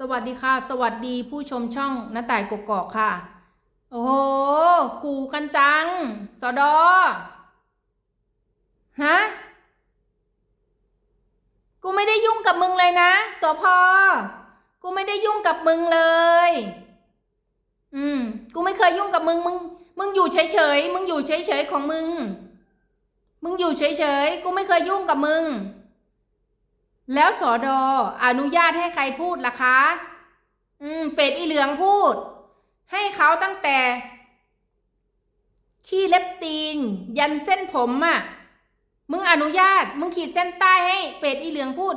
สวัสดีค่ะ สวัสดีผู้ชมช่องน้าต่ายกกอกค่ะ โอ้โหขู่กันจัง สอดอ ฮะ กูไม่ได้ยุ่งกับมึงเลยนะ สพกูไม่ได้ยุ่งกับมึงเลย อืม กูไม่เคยยุ่งกับมึง มึง มึงอยู่เฉยๆ มึงอยู่เฉยๆของมึง มึงอยู่เฉยๆ กูไม่เคยยุ่งกับมึง แล้วสอดออนุญาตให้ใครพูดล่ะคะ อืม เป็ดอีเหลืองพูด ให้เขาตั้งแต่ ขี้เล็บตีน ยันเส้นผมอะ่ะ มึงอนุญาต มึงขีดเส้นใต้ให้ เป็ดอีเหลืองพูด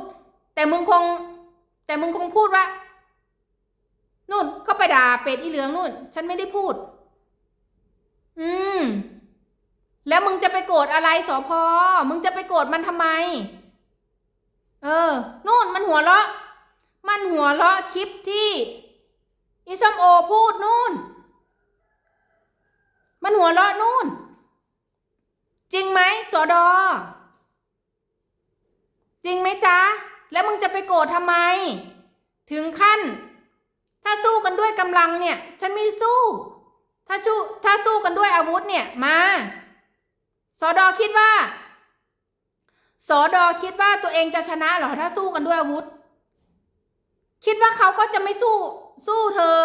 แต่มึงคง แต่มึงคงพูดว่านู่นก็ไปด่าเป็ดอีเหลืองนู่น ฉันไม่ได้พูด อืม แล้วมึงจะไปโกรธอะไรสอพอมึงจะไปโกรธมันทำไม เออ นู่นมันหัวเราะ มันหัวเราะคลิปที่อีส้มโอพูดนู่น มันหัวเราะนู่น จริงไหมสอดอ จริงไหมจ๊ะ แล้วมึงจะไปโกรธทำไม ถึงขั้น ถ้าสู้กันด้วยกำลังเนี่ย ฉันไม่สู้ ถ้าชูถ้าสู้กันด้วยอาวุธเนี่ย มา สอดอคิดว่า สอดอคิดว่าตัวเองจะชนะเหรอถ้าสู้กันด้วยอาวุธ คิดว่าเขาก็จะไม่สู้ สู้เธอ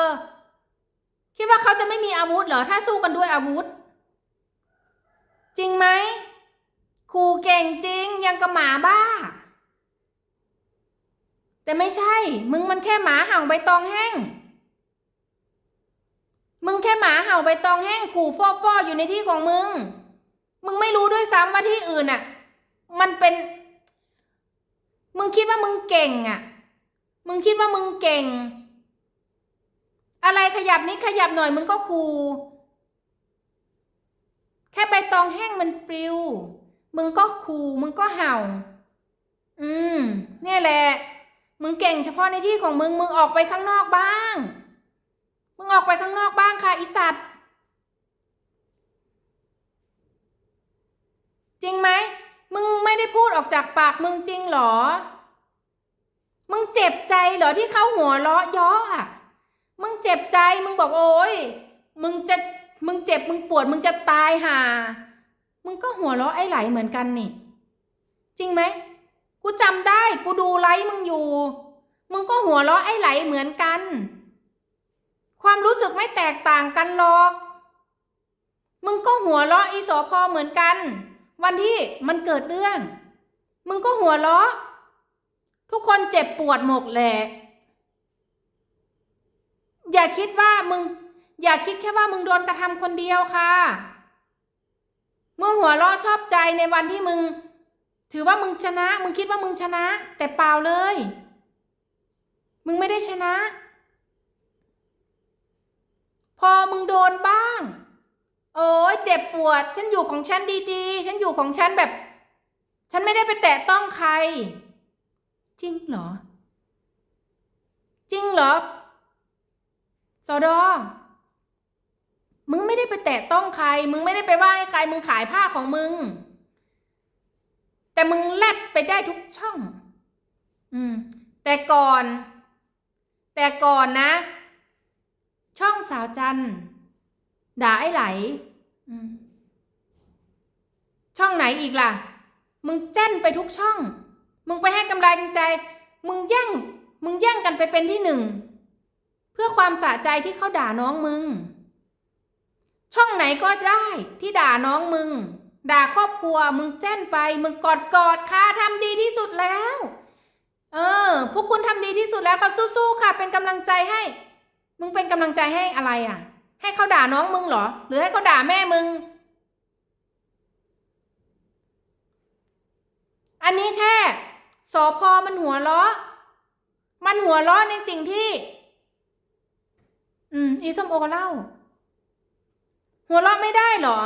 คิดว่าเขาจะไม่มีอาวุธเหรอถ้าสู้กันด้วยอาวุธ จริงไหมครูเก่งจริงยังกับหมาบ้า แต่ไม่ใช่ มึงมันแค่หมาเห่าใบตองแห้ง มึงแค่หมาเห่าใบตองแห้งขู่ฟอฟออยู่ในที่ของมึง มึงไม่รู้ด้วยซ้ำว่าที่อื่นอะ มันเป็น มึงคิดว่ามึงเก่งอะ มึงคิดว่ามึงเก่ง อะไรขยับนิดขยับหน่อยมึงก็คูแค่ใบตองแห้งมันปลิว มึงก็คูมึงก็เห่า อืมเนี่ยแหละ มึงเก่งเฉพาะในที่ของมึง มึงออกไปข้างนอกบ้าง มึงออกไปข้างนอกบ้างค่ะอีสัตว์ จริงไหม ออกจากปากมึงจริงเหรอ มึงเจ็บใจเหรอที่เขาหัวเราะย่ออะมึงเจ็บใจมึงบอกโอ้ยมึงจะมึงเจ็บมึงปวดมึงจะตายห่า มึงก็หัวเราะไอ้ไหลเหมือนกันนี่ จริงไหม กูจำได้กูดูไลฟ์มึงอยู่ มึงก็หัวเราะไอ้ไหลเหมือนกัน ความรู้สึกไม่แตกต่างกันหรอก มึงก็หัวเราะอีสอพอเหมือนกัน วันที่มันเกิดเรื่อง มึงก็หัวเราะ ทุกคนเจ็บปวดหมดแหละอย่าคิดว่ามึง อย่าคิดแค่ว่ามึงโดนกระทำคนเดียวค่ะ เมึงหัวเราะชอบใจในวันที่มึง ถือว่ามึงชนะ มึงคิดว่ามึงชนะ แต่เปล่าเลย มึงไม่ได้ชนะ พอมึงโดนบ้าง โอ้ยเจ็บปวด ฉันอยู่ของฉันดีๆ ฉันอยู่ของฉันแบบ ร จริงเหรอ จริงเหรอสอดอมึงไม่ได้ไปแตะต้องใคร มึงไม่ได้ไปว่าให้ใคร มึงขายผ้าของมึง แต่มึงแลดไปได้ทุกช่อง อืม แต่ก่อน แต่ก่อนนะ ช่องสาวจันด่าไอ้ไหล ช่องไหนอีกล่ะ มึงแจ้นไปทุกช่อง มึงไปให้กำลังใจ มึงแย่ง มึงแย่งกันไปเป็นที่หนึ่ง เพื่อความสะใจที่เขาด่าน้องมึง ช่องไหนก็ได้ที่ด่าน้องมึง ด่าครอบครัว มึงแจ้นไป มึงกอดกอดค่ะทำดีที่สุดแล้ว เออ พวกคุณทำดีที่สุดแล้วค่ะสู้ๆค่ะ เป็นกำลังใจให้ มึงเป็นกำลังใจให้อะไรอะ ให้เขาด่าน้องมึงเหรอ หรือให้เขาด่าแม่มึง อันนี้แค่สอพอมันหัวเราะ มันหัวเราะในสิ่งที่ อืม อีส้มโอเล่า หัวเราะไม่ได้หรอ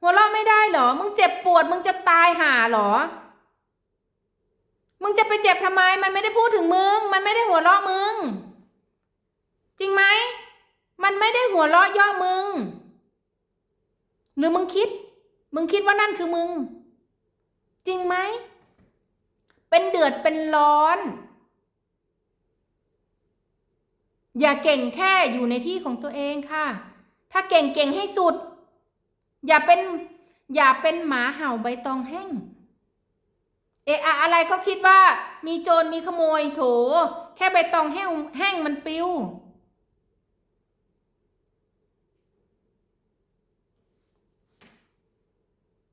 หัวเราะไม่ได้หรอ มึงเจ็บปวด มึงจะตายห่าหรอ มึงจะไปเจ็บทำไม มันไม่ได้พูดถึงมึง มันไม่ได้หัวเราะมึง จริงไหม มันไม่ได้หัวเราะย่อมึง หรือมึงคิด มึงคิดว่านั่นคือมึง จริงไหม เป็นเดือดเป็นร้อน อย่าเก่งแค่อยู่ในที่ของตัวเองค่ะ ถ้าเก่งเก่งให้สุด อย่าเป็น อย่าเป็นหมาเห่าใบตองแห้ง เอะอะอะไรก็คิดว่า มีโจรมีขโมยโถ แค่ใบตองแห้งแห้งมันปลิว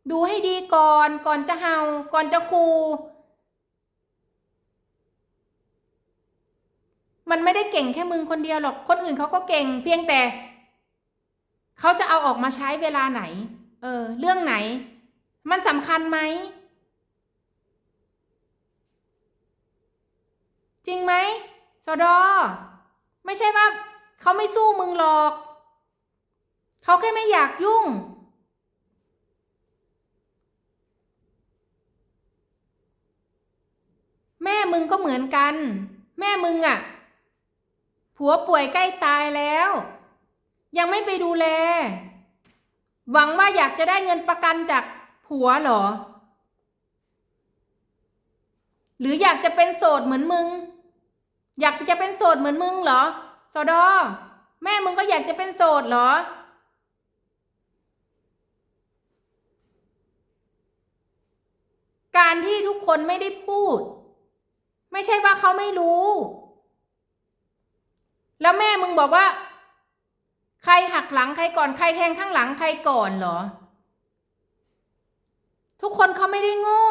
ดูให้ดีก่อน ก่อนจะเห่า ก่อนจะคู มันไม่ได้เก่งแค่มึงคนเดียวหรอก คนอื่นเขาก็เก่ง เพียงแต่ เขาจะเอาออกมาใช้เวลาไหน เออ เรื่องไหน มันสำคัญไหม จริงไหมสอดอ ไม่ใช่ว่า เขาไม่สู้มึงหรอก เขาแค่ไม่อยากยุ่ง แม่มึงก็เหมือนกัน แม่มึงอะ่ะ ผัวป่วยใกล้ตายแล้ว ยังไม่ไปดูแล หวังว่าอยากจะได้เงินประกันจากผัวเหรอ หรืออยากจะเป็นโสดเหมือนมึง อยากจะเป็นโสดเหมือนมึงเหรอสอดอ แม่มึงก็อยากจะเป็นโสดเหรอการที่ทุกคนไม่ได้พูด ไม่ใช่ว่าเขาไม่รู้ แล้วแม่มึงบอกว่า ใครหักหลังใครก่อนใครแทงข้างหลังใครก่อนเหรอ ทุกคนเขาไม่ได้โง่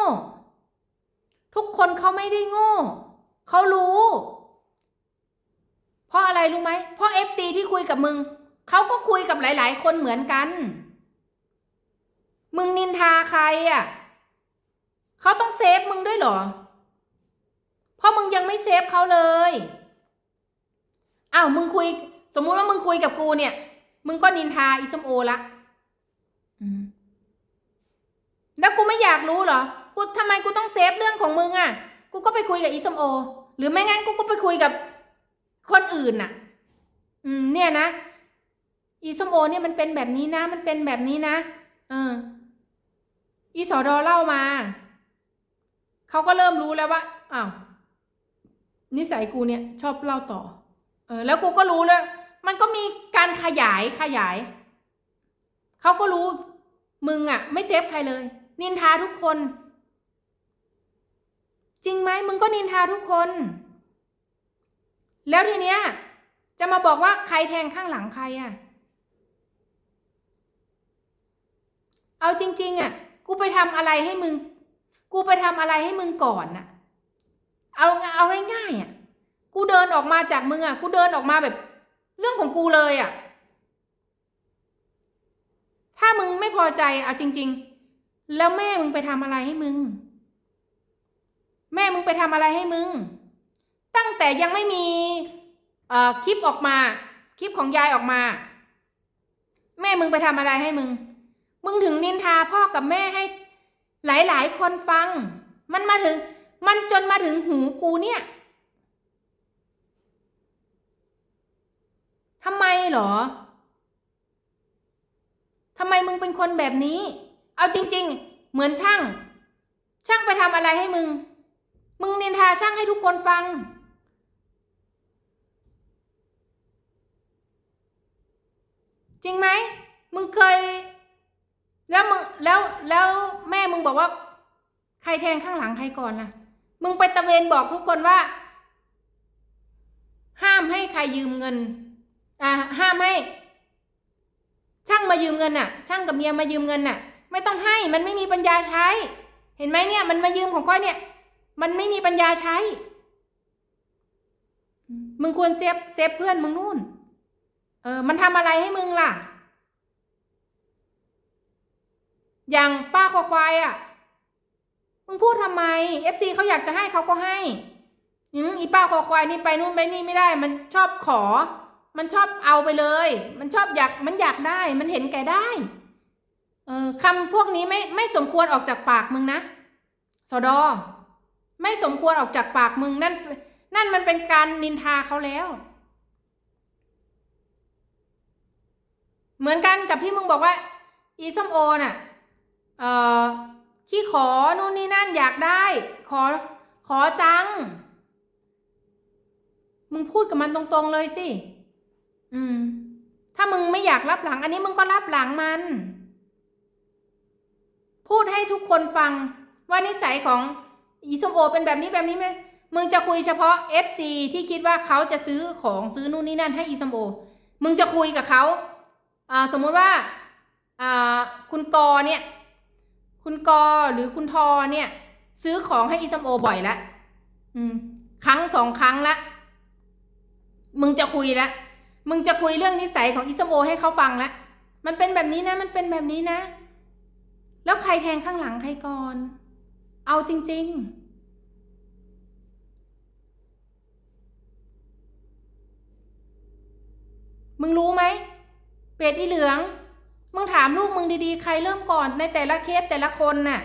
ทุกคนเขาไม่ได้โง่เขารู้ เพราะอะไรรู้ไหมเพราะเอฟซีที่คุยกับมึงเขาก็คุยกับหลาย ๆ คนเหมือนกัน มึงนินทาใครอะเขาต้องเซฟมึงด้วยเหรอ เพราะมึงยังไม่เซฟเขาเลยอ้าวมึงคุย สมมุติว่ามึงคุยกับกูเนี่ย มึงก็นินทาอีสมโอละอแล้วกูไม่อยากรู้เหรอ กูทำไมกูต้องเซฟเรื่องของมึงอะ กูก็ไปคุยกับอีสมโอ หรือไม่งั้นกูก็ไปคุยกับคนอื่นน่ะ อืม เนี่ยนะ อีสมโอ เนี่ยมันเป็นแบบนี้นะ มันเป็นแบบนี้นะ เออ อีสอดอเล่ามา เขาก็เริ่มรู้แล้วว่า อ้าว นิสัยกูเนี่ยชอบเล่าต่อ เออแล้วกูก็รู้แล้วมันก็มีการขยายขยาย เขาก็รู้มึงอะ่ะ ไม่เซฟใครเลย นินทาทุกคน จริงไหมมึงก็นินทาทุกคน แล้วทีเนี้ย จะมาบอกว่าใครแทงข้างหลังใครอะ่ะ เอาจริง ๆอะ่ะ กูไปทำอะไรให้มึง กูไปทำอะไรให้มึงก่อนน่ะ เอาเอาง่ายๆอะกูเดินออกมาจากมึงอะกูเดินออกมาแบบ เรื่องของกูเลยอะ ถ้ามึงไม่พอใจเอาจริง ๆ แล้วแม่มึงไปทำอะไรให้มึง แม่มึงไปทำอะไรให้มึง ตั้งแต่ยังไม่มีคลิปออกมา คลิปของยายออกมา แม่มึงไปทำอะไรให้มึง มึงถึงนินทาพ่อกับแม่ให้หลายๆคนฟัง มันมาถึง มันจนมาถึงหูกูเนี่ยทำไมเหรอทำไมมึงเป็นคนแบบนี้ เอาจริง ๆ เหมือนช่าง ช่างไปทำอะไรให้มึง มึงนินทาช่างให้ทุกคนฟัง จริงไหม มึงเคย แล้วมึงแล้วแล้วแม่มึงบอกว่า ใครแทงข้างหลังใครก่อนล่ะ มึงไปตะเวนบอกทุกคนว่า ห้ามให้ใครยืมเงิน อ่า ห้ามให้ ช่างมายืมเงินน่ะ ช่างกับเมียมายืมเงินน่ะ ไม่ต้องให้มันไม่มีปัญญาใช้ เห็นไหมเนี่ย มันมายืมของค่อยเนี่ย มันไม่มีปัญญาใช้ มึงควรเซฟเซฟเพื่อนมึงนู่น เออ มันทำอะไรให้มึงล่ะ อย่างป้าคอควายอะ มึงพูดทำไมเอฟซีเขาอยากจะให้เขาก็ให้อืมอีป้าคอควายนี่ไปนู่นไปนี่ไม่ได้ มันชอบขอ มันชอบเอาไปเลย มันชอบอยากมันอยากได้ มันเห็นแก่ได้ เออคำพวกนี้ไม่ไม่สมควรออกจากปากมึงนะสอดอ ไม่สมควรออกจากปากมึงนั่น นั่นมันเป็นการนินทาเขาแล้ว เหมือนกันกับที่มึงบอกว่า อีส้มโอน่ะ เออ ขี้ขอนู่นนี่นั่นอยากได้ ขอขอจัง มึงพูดกับมันตรงๆเลยสิ อืม ถ้ามึงไม่อยากรับหลัง อันนี้มึงก็รับหลังมัน พูดให้ทุกคนฟัง ว่านิสัยของอีสมโอเป็นแบบนี้แบบนี้ไหมมึงจะคุยเฉพาะ FC ที่คิดว่าเขาจะซื้อของซื้อนู่นนี่นั่นให้อีสมโอ มึงจะคุยกับเขาอ่าสมมติว่าอ่าคุณกอเนี่ย คุณกอหรือคุณทอเนี่ย ซื้อของให้อีสมโอบ่อยละอืม ครั้งสองครั้งละ มึงจะคุยละ มึงจะคุยเรื่องนิสัยของอิสมโอให้เขาฟังละ มันเป็นแบบนี้นะ มันเป็นแบบนี้นะ แล้วใครแทงข้างหลังใครก่อน เอาจริง ๆมึงรู้ไหม เป็ดอีเหลือง มึงถามลูกมึงดีๆ ใครเริ่มก่อนในแต่ละเคสแต่ละคนน่ะ